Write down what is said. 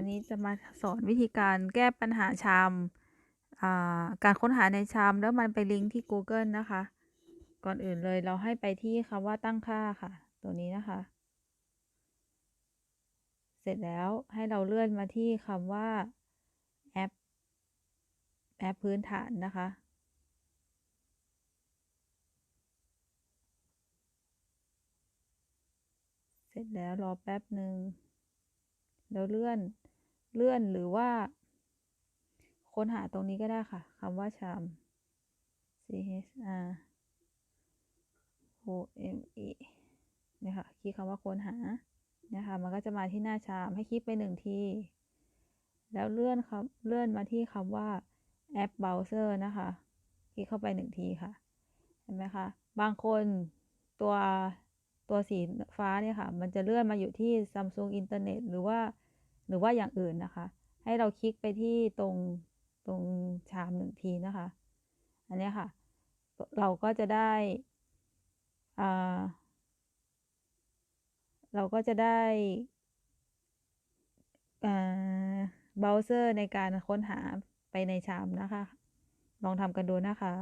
วันนี้จะมาสอนวิธีการแก้ปัญหาชามาการค้นหาในชามแล้วมันไปลิงก์ที่ Google นะคะ ก่อนอื่นเลยเราให้ไปที่คำว่าตั้งค่าค่ะ ตัวนี้นะคะ เสร็จแล้วให้เราเลื่อนมาที่คำว่าแอปแอปพื้นฐานนะคะ เสร็จแล้วรอแป๊บหนึ่ง แล้วเลื่อนเลื่อนหรือว่า ค้นหาตรงนี้ก็ได้ค่ะคำว่าชาม C H R O M E เนี่ยค่ะคลิกคำว่าค้นหานี่ยค่ะมันก็จะมาที่หน้าชามให้คลิกไปหนึ่งทีแล้วเลื่อนครับเลื่อนมาที่คำว่าแอปเบราว์เซอร์นะคะ คลิกเข้าไปหนึ่งทีค่ะ เห็นไหมคะ บางคนตัว ตัวสีฟ้าเนี่ยค่ะ มันจะเลื่อนมาอยู่ที่ Samsung Internet หรือว่า หรือว่าอย่างอื่นนะคะ ให้เราคลิกไปที่ตรงตรงชามหนึ่งทีนะคะ อันนี้ค่ะ เราก็จะได้อ่าเราก็จะได้เบราว์เซอร์ในการค้นหาไปในชามนะคะ ลองทำกันดูนะคะ